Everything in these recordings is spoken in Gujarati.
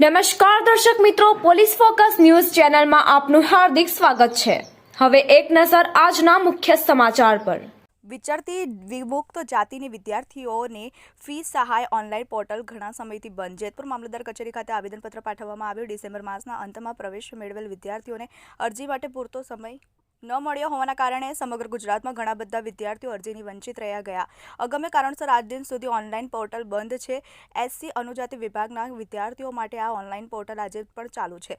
નમસ્કાર દર્શક મિત્રો, પોલીસ ફોકસ ન્યૂઝ ચેનલમાં આપનું હાર્દિક સ્વાગત છે. હવે એક નજર આજના મુખ્ય સમાચાર પર. વિચારતી વિમુક્ત જાતિની વિદ્યાર્થીઓને ફી સહાય ઓનલાઈન પોર્ટલ ઘણા સમયથી બંધ. જેતપુર મામલતદાર કચેરી ખાતે આવેદનપત્ર પાઠવવામાં આવ્યું. ડિસેમ્બર માસના અંતમાં પ્રવેશ મેળવેલ વિદ્યાર્થીઓને અરજી માટે પૂરતો સમય ન મળ્યો હોવાના કારણે સમગ્ર ગુજરાતમાં ઘણા બધા વિદ્યાર્થીઓ અરજીની વંચિત રહ્યા ગયા. અગમ્ય કારણસર આજ દિન સુધી ઓનલાઈન પોર્ટલ બંધ છે. એસસી અનુજાતિ વિભાગના વિદ્યાર્થીઓ માટે આ ઓનલાઈન પોર્ટલ આજે પણ ચાલુ છે.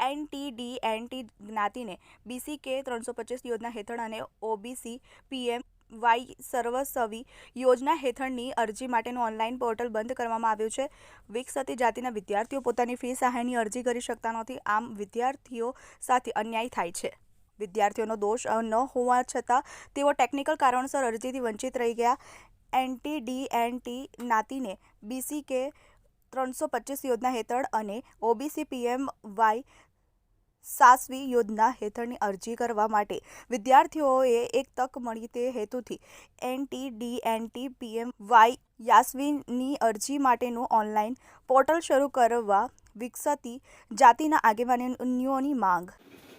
એનટીડી એનટી જ્ઞાતિને બીસી કે ત્રણસો પચીસ યોજના હેઠળ અને ઓબીસી પીએમ વાય સર્વસવી યોજના હેઠળની અરજી માટેનું ઓનલાઈન પોર્ટલ બંધ કરવામાં આવ્યું છે. વિકસતી જાતિના વિદ્યાર્થીઓ પોતાની ફી સહાયની અરજી કરી શકતા નથી. આમ વિદ્યાર્થીઓ સાથે અન્યાય થાય છે. વિદ્યાર્થીઓનો દોષ ન હોવા છતાં તેઓ ટેકનિકલ કારણોસર અરજીથી વંચિત રહી ગયા. એનટી ડી એનટી નાતીને બીસી કે ત્રણસો પચીસ યોજના હેઠળ અને ઓબીસી પીએમ વાય સાસવી યોજના હેઠળની અરજી કરવા માટે વિદ્યાર્થીઓએ એક તક મળી તે હેતુથી NT D NT PM Y યાસવીની અરજી માટેનું ઓનલાઈન પોર્ટલ શરૂ કરવા વિકસતી જાતિના આગેવાનીઓની માંગ.